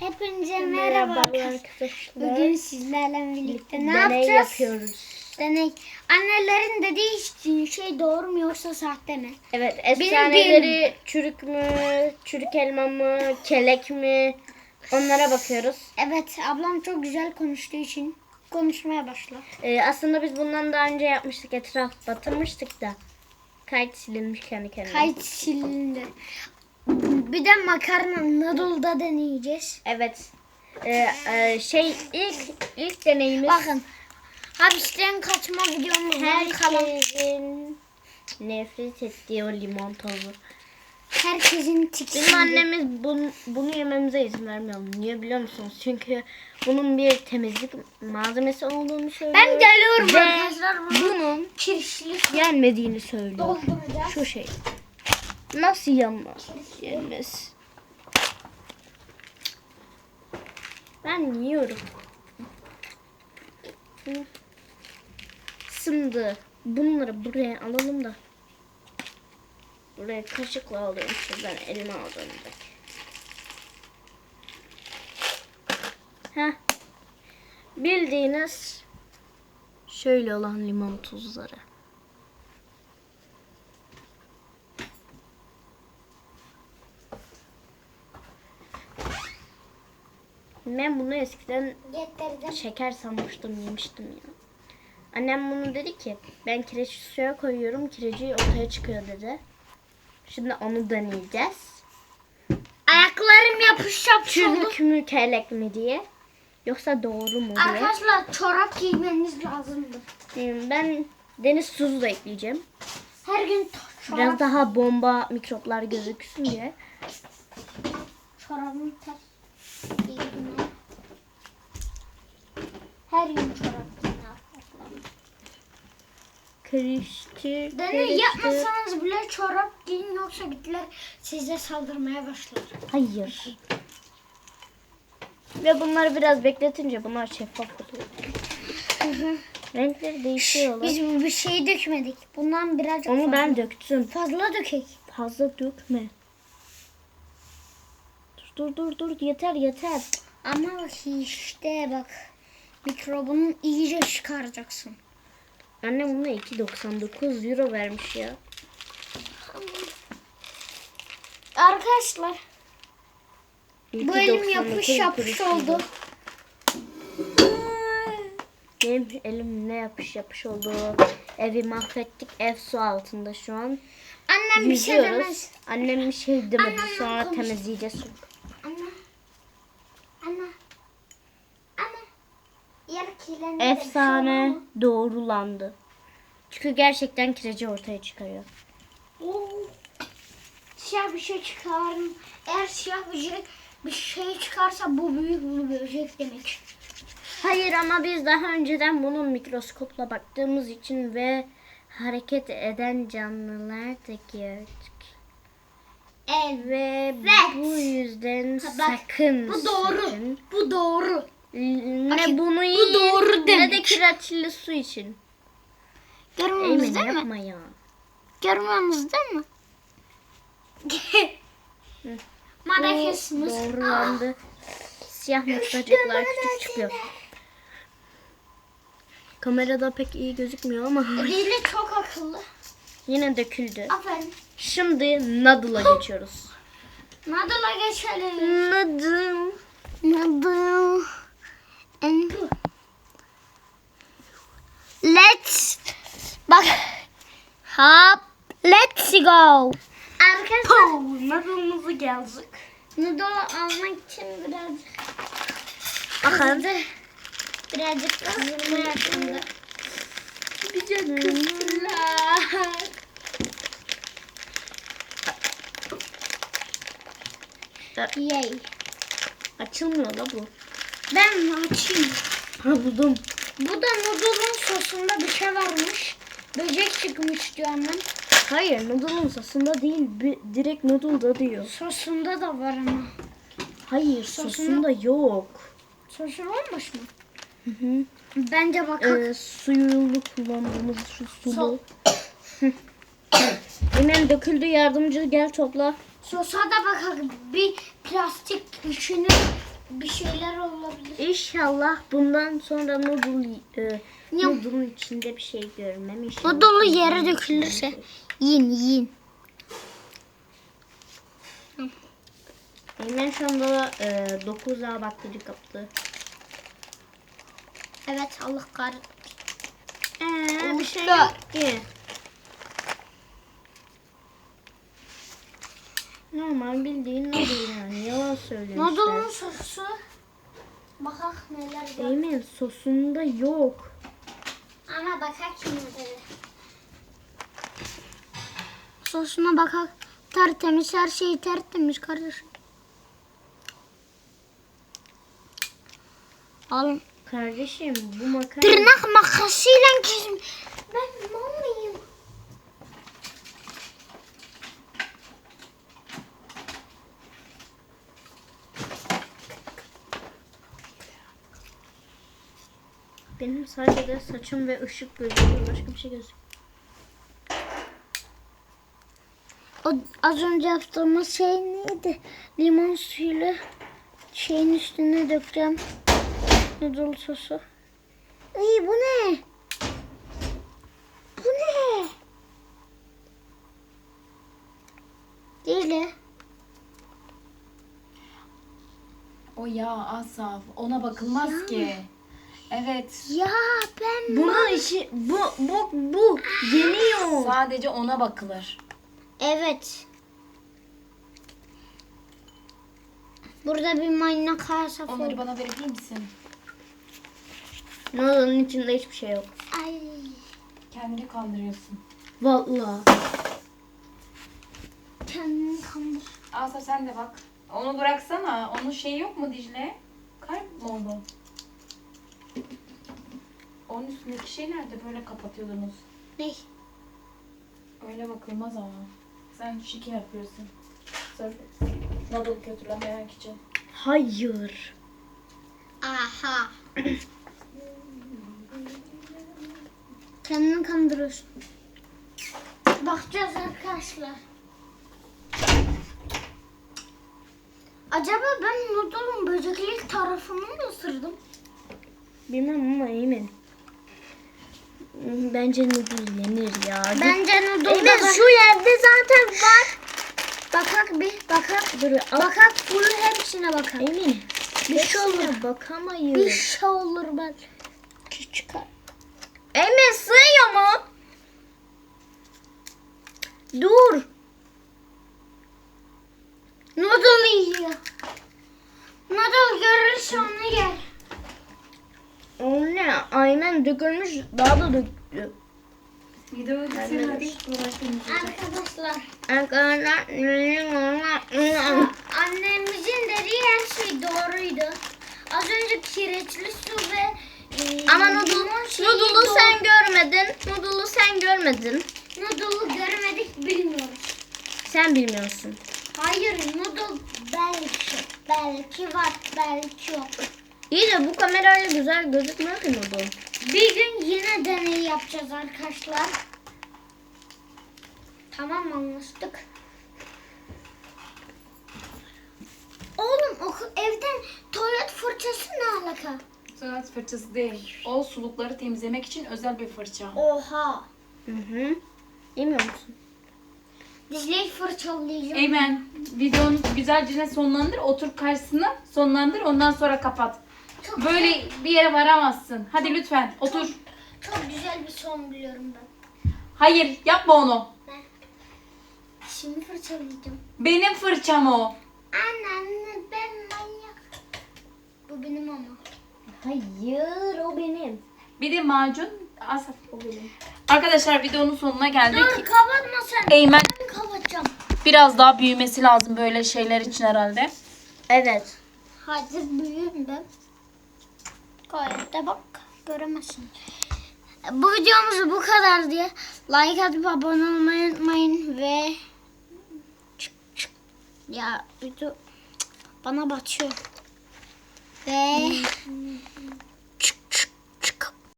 Hepinize merhaba. arkadaşlar. Bugün sizlerle birlikte ne deney yapacağız? yapıyoruz. Deney. Annelerin dediği şey doğru mu yoksa sahte mi? Evet Benim efsaneleri çürük mü, çürük elma mı, kelek mi onlara bakıyoruz. Evet ablam çok güzel konuştuğu için konuşmaya başla. Ee, aslında biz bundan daha önce yapmıştık etraf batırmıştık da. Kayıt silinmiş kendi kendine. Kayıt silindi. Bir de makarna noodle'da deneyeceğiz. Evet. Ee, e, şey ilk ilk deneyimiz Bakın hapisten kaçma videomuz herkesin nefret ettiği o limon tozu. herkesin tiki. Bizim annemiz bunu, bunu yememize izin vermiyor. Niye biliyor musunuz? Çünkü bunun bir temizlik malzemesi olduğunu söylüyor. Ben geliyorum Ve arkadaşlar. Bunu bunun kirişlik yenmediğini söylüyor. dolduracağız. Şu şey. Nasıl? Yenmez. Ben yiyorum. Sındı. Bunları buraya alalım da. Buraya kaşıkla alıyorum. Şuradan elime aldığımda. Heh. Bildiğiniz şöyle olan limon tuzları. Ben bunu eskiden Getirdim. şeker sanmıştım, yemiştim ya. Annem bunu dedi ki ben kireç suya koyuyorum, kireci ortaya çıkıyor dedi. Şimdi onu deneyeceğiz. Ayaklarım yapış yapış oldu. Çürük mü, kelek mi diye. Yoksa doğru mu diye. Arkadaşlar çorap giymeniz lazımdı. Ee, Ben deniz tuzu da ekleyeceğim. Her gün to- çorap, Biraz daha bomba mikroplar gözüksün diye. çorabımı ters Her gün çorap giyin arkadaşlar. Karıştır, Deney karıştır. yapmasanız bile çorap giyin yoksa bitler size saldırmaya başlar. Hayır. Ve bunları biraz bekletince bunlar şeffaf oluyor. Renkleri değişiyorlar. Biz bir şey dökmedik. Bundan birazcık Onu fazla. ben döktüm. fazla dökek. Fazla dökme. Dur dur dur yeter yeter. Ama bak işte bak mikrobunu iyice çıkaracaksın. Annem buna 2.99 euro vermiş ya. Arkadaşlar bu elim 2.99 yapış yapış oldu. Benim elim ne yapış yapış oldu. Evi mahvettik. Ev su altında şu an. Annem bir şey Yüzüyoruz. demez. Annem bir şey demedi. Annem Sonra temizleyeceğiz. Anne. Anne. Anne. Yer kirlendi. Efsane doğrulandı. Çünkü gerçekten kireci ortaya çıkarıyor. Oo. Siyah bir şey çıkarın. Eğer siyah bir şey, bir şey çıkarsa bu büyük bir böcek demek. Hayır ama biz daha önceden bunun mikroskopla baktığımız için ve hareket eden canlılar da gördük. Evet. Ve bu yüzden bak, sakın Bu doğru. sakın Bu doğru. Ne Bakın, bunu bu yiyin doğru ne de kireçli su için. Görmüyorsunuz değil mi? yapma ya. Görmüyorsunuz değil mi? Marakesimiz. Doğrulandı. Siyah noktacıklar küçük çıkıyor. Kamerada pek iyi gözükmüyor ama Dili çok akıllı. yine döküldü. Aferin. Şimdi noodle'a geçiyoruz. Nadal'a geçelim. Noodle. Nadal. And let's bak. Hop. Let's go. Arkadaşlar Noodle'ımızı geldik. noodle almak için birazcık Bakın. birazcık kızılma yapımda. Bize kızdılar. Yay. Açılmıyor la bu. Ben açayım. Ha buldum. Bu da noodle'un sosunda bir şey varmış. Böcek çıkmış diyor annem. Hayır noodle'ın sosunda değil. bi- direkt noodle'da diyor. Sosunda da var ama. Hayır Sosunu- sosunda yok. Sosu olmuş mu? Hı hı. Bence bakak. Ee, suyunu kullandığımız şu sulu. Hemen döküldü yardımcı gel topla. Sosa da bakak. Bir plastik içini bir şeyler olabilir. İnşallah bundan sonra noodle, e, noodle'ın içinde bir şey görmem. İnşallah. Yere dökülürse yiyin yiyin. Eymen şu anda e, 9 daha bakteri kaptı. Evet Allah kahretsin. Ee, bir şey yok ki. Normal bildiğin noodle yani. Yalan söylüyorsun Noodle'un sosu. Bakak neler var. Eymen sosunda yok. Ama bakak de. Sosuna bakak. Tertemiz her şey tertemiz kardeşim. Alın. Kardeşim bu makarna... Tırnak makasıyla kesim. Ben mal mıyım? Benim sadece saçım ve ışık gözüküyor. Başka bir şey gözükmüyor. O az önce yaptığımız şey neydi? Limon suyuyla şeyin üstüne dökeceğim. Noodle sosu. İyi bu ne? Bu ne? Değil. O yağ Asaf. Ona bakılmaz ki. Evet. Ya ben Bunun işi bu bu bu yeniyor. Sadece ona bakılır. Evet. Burada bir mayna kasa Onları bana verebilir misin? Noodle'ın içinde hiçbir şey yok. Ay. Kendini kandırıyorsun. Vallahi. Kendini kandır. Asaf sen de bak. Onu bıraksana. Onun şeyi yok mu Dicle? Kayboldu. Onun üstündeki şey nerede? Böyle kapatıyordunuz. Ne? Öyle bakılmaz ama. Sen şike yapıyorsun. Sırf noodle kötülememek için. Hayır. Aha. Kendini kandırıyorsun. Bakacağız arkadaşlar. Acaba ben noodle'un böceklik tarafını mı ısırdım? Bilmem ama emin. Bence noodle yenir ya. Bence noodle Eymen şu yerde zaten var. Bakak bir bakak. Dur. Bakak full hepsine bakak. Emin. Bir şey olur. Bakamayız. Bir şey olur ben. Çıkar. Eymen sığıyor mu? Dur. Noodle yiyor. Noodle görürse onu gel. Aynen dökülmüş. Daha da döktü. Video bitsin hadi. Arkadaşlar Arkadaşlar. annemizin dediği her şey doğruydu. Az önce kireçli su ve e, Ama noodle, noodle'u sen görmedin. Noodle'u sen görmedin. Noodle'u görmedik bilmiyoruz. Sen bilmiyorsun. Hayır noodle belki. Belki var belki yok. İyi de bu kamerayla güzel gözükmüyor ki noodle. Bir gün yine deney yapacağız arkadaşlar. Tamam anlaştık. Oğlum okul evden tuvalet fırçası ne alaka? Sanat fırçası değil. O sulukları temizlemek için özel bir fırça. Oha. Hı hı. Bilmiyor musun? Dizleyi fırçalayacağım. Eymen, videonu güzelce sonlandır. Otur karşısına sonlandır. Ondan sonra kapat. Çok Böyle bir yere varamazsın. Hadi lütfen otur. Çok güzel bir son biliyorum ben. Hayır yapma onu. Şimdi fırçalayacağım. Benim fırçam o. Anne anne ben manyak. Bu benim ama. Hayır o benim. Bir de macun. Asaf o benim. Arkadaşlar videonun sonuna geldik. Dur kapatma sen. Eymen Ben kapatacağım. biraz daha büyümesi lazım böyle şeyler için herhalde. Evet. Hadi büyüğüm ben. De bak göremezsin. Bu videomuz bu kadar diye like atıp abone olmayı unutmayın ve çık çık. ya video bana batıyor ve